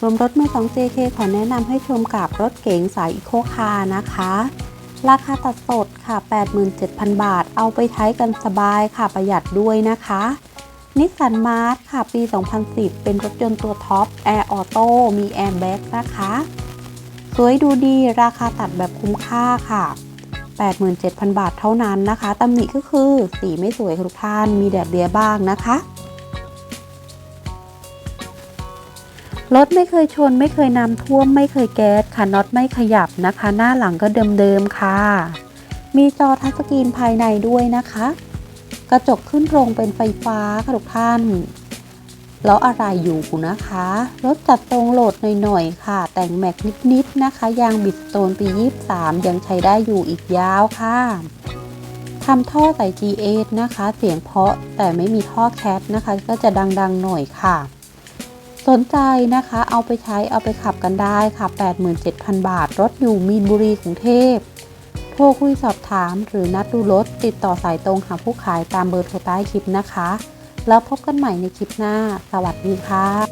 รวมรถมือ 2 JK ขอแนะนำให้ชมกับรถเก๋งสายอีโคคาร์นะคะ ราคาตัดสดค่ะ 87,000 บาท เอาไปใช้กันสบายค่ะประหยัดด้วยนะคะนิสสันมาร์ค่ะ ปี 2010 เป็นรถยนต์ตัวท็อปแอร์ออโต้มีแอร์แบ็กนะคะ สวยดูดีราคาตัดแบบคุ้มค่าค่ะ 87,000 บาทเท่านั้นนะคะตำหนิก็คือสีไม่สวยทุกท่านมีแดดเดียบ้างนะคะ รถไม่เคยชนไม่เคยน้ำท่วม ไม่เคยแก๊สค่ะน็อตไม่ขยับนะคะ หน้าหลังก็เดิมๆค่ะ มีจอทัชสกรีนภายในด้วยนะคะ กระจกขึ้นตรงเป็นไฟฟ้าค่ะทุกท่านแล้วอะไรอยู่นะคะ รถจัดตรงโหลดหน่อยๆค่ะ แต่งแม็กนิดๆนะคะยางบิดโตนปี 23 ยังใช้ได้อยู่อีกยาวค่ะทำท่อใส่ G8 นะคะ เสียงเพาะแต่ไม่มีท่อแคทนะคะ ก็จะดังๆหน่อยค่ะ สนใจนะคะเอาไปใช้เอาไปขับกันได้ค่ะ 87,000 บาท รถอยู่มีนบุรีกรุงเทพ โทรคุยสอบถามหรือนัดดูรถติดต่อสายตรงหาผู้ขายตามเบอร์โทรใต้คลิปนะคะ แล้วพบกันใหม่ในคลิปหน้า สวัสดีค่ะ